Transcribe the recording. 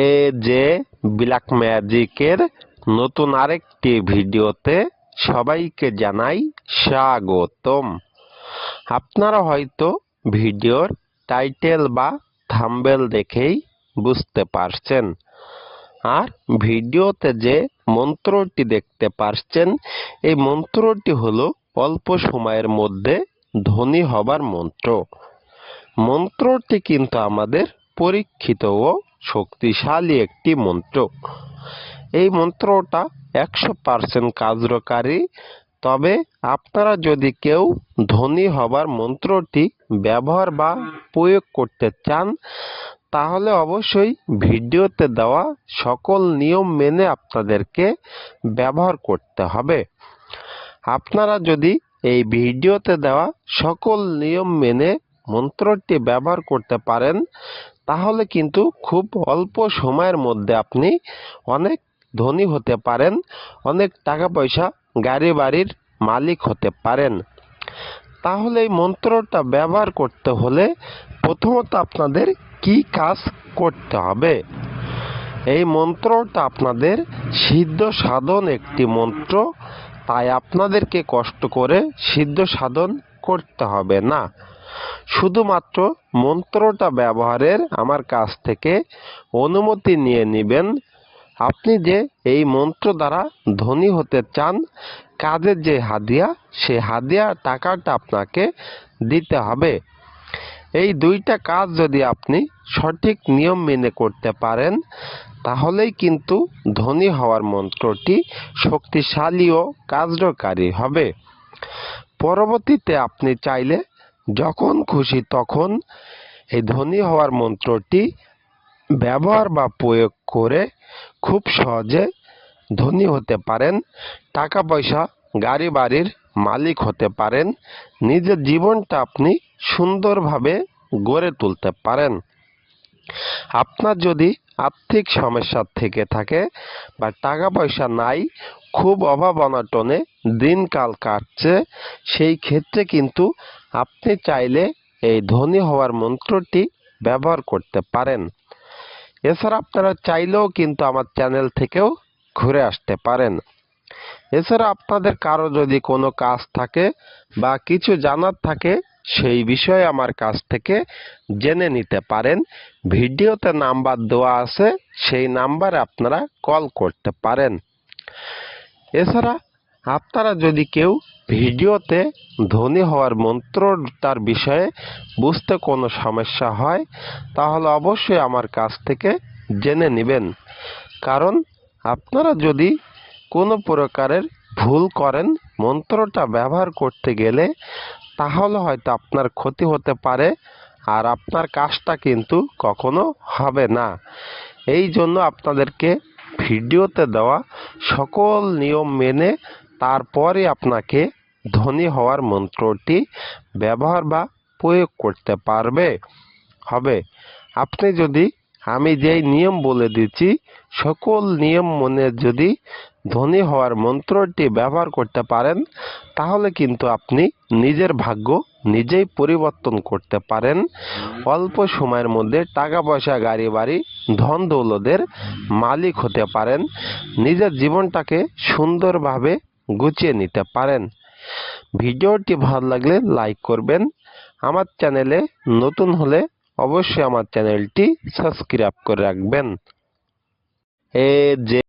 এ যে ব্ল্যাক ম্যাজিকের নতুন আরেকটি ভিডিওতে সবাইকে জানাই স্বাগতম। আপনারা হয়তো ভিডিওর টাইটেল বা থাম্বেল দেখেই বুঝতে পারছেন। আর ভিডিওতে যে মন্ত্রটি দেখতে পারছেন, এই মন্ত্রটি হলো অল্প সময়ের মধ্যে ধনী হবার মন্ত্র। মন্ত্রটি কিন্তু আমাদের পরীক্ষিত ও শক্তিশালী একটি মন্ত্র। এই মন্ত্রটা একশো পার্সেন্ট কার্যকারী। তবে আপনারা যদি কেউ ধনী হবার মন্ত্রটি ব্যবহার বা প্রয়োগ করতে চান, তাহলে অবশ্যই ভিডিওতে দেওয়া সকল নিয়ম মেনে আপনাদেরকে ব্যবহার করতে হবে। আপনারা যদি এই ভিডিওতে দেওয়া সকল নিয়ম মেনে মন্ত্রটি ব্যবহার করতে পারেন তাহলে কিন্তু খুব অল্প সময়ের মধ্যে আপনি অনেক ধনী হতে পারেন, অনেক টাকা পয়সা গাড়ি বাড়ির মালিক হতে পারেন। তাহলে এই মন্ত্রটা ব্যবহার করতে হলে প্রথমত আপনাদের কি কাজ করতে হবে? এই মন্ত্রটা আপনাদের সিদ্ধ সাধন একটি মন্ত্র, তাই আপনাদেরকে কষ্ট করে সিদ্ধ সাধন করতে হবে না। শুধুমাত্র মন্ত্রটা ব্যবহারের আমার কাছ থেকে অনুমতি নিয়ে নেবেন। আপনি যে এই মন্ত্র দ্বারা ধনী হতে চান, কাজের যে হাদিয়া সেই হাদিয়া টাকাটা আপনাকে দিতে হবে। এই দুইটা কাজ যদি আপনি সঠিক নিয়ম মেনে করতে পারেন, তাহলেই কিন্তু ধনী হওয়ার মন্ত্রটি শক্তিশালী ও কার্যকারী হবে। পরবর্তীতে আপনি চাইলে যখন খুশি তখন এই ধনী হওয়ার মন্ত্রটি ব্যবহার বা প্রয়োগ করে খুব সহজে ধনী হতে পারেন টাকা পয়সা গাড়ি বাড়ির মালিক হতে পারেন, নিজের জীবনটা আপনি সুন্দরভাবে গড়ে তুলতে পারেন। আপনার যদি আর্থিক সমস্যা থেকে থাকে বা টাকা পয়সা নাই, খুব অভাব অনাটনে দিনকাল কাটছে, সেই ক্ষেত্রে কিন্তু আপনি চাইলে এই ধনী হওয়ার মন্ত্রটি ব্যবহার করতে পারেন। এছাড়া আপনারা চাইলেও কিন্তু আমার চ্যানেল থেকেও ঘুরে আসতে পারেন। এছাড়া আপনাদের কারও যদি কোনো কাজ থাকে বা কিছু জানার থাকে, সেই বিষয়ে আমার কাছ থেকে জেনে নিতে পারেন। ভিডিওতে নাম্বার দেওয়া আছে, সেই নাম্বারে আপনারা কল করতে পারেন। এছাড়া আপনারা যদি কেউ ভিডিওতে ধনী হওয়ার মন্ত্রটার বিষয়ে বুঝতে কোনো সমস্যা হয়, তাহলে অবশ্যই আমার কাছ থেকে জেনে নেবেন। কারণ আপনারা যদি কোনো প্রকারের ভুল করেন, মন্ত্রটা ব্যবহার করতে গেলে তাহলে হয়তো আপনার ক্ষতি হতে পারে আর আপনার কাজটা কিন্তু কখনো হবে না। এই জন্য আপনাদেরকে ভিডিওতে দেওয়া সকল নিয়ম মেনে তারপরে আপনাকে ধনী হওয়ার মন্ত্রটি ব্যবহার বা প্রয়োগ করতে পারবে। হবে। আপনি যদি আমি যেই নিয়ম বলে দিচ্ছি, সকল নিয়ম মনে যদি ধনী হওয়ার মন্ত্রটি ব্যবহার করতে পারেন, তাহলে কিন্তু আপনি নিজের ভাগ্য নিজেই পরিবর্তন করতে পারেন। অল্প সময়ের মধ্যে টাকা পয়সা গাড়ি বাড়ি ধন দৌলতের মালিক হতে পারেন। নিজের জীবনটাকে সুন্দরভাবে গুছিয়ে নিতে পারেন। ভিডিওটি ভালো লাগলে লাইক করবেন। আমার চ্যানেলে নতুন হলে অবশ্যই আমার চ্যানেলটি সাবস্ক্রাইব করে রাখবেন। এ যে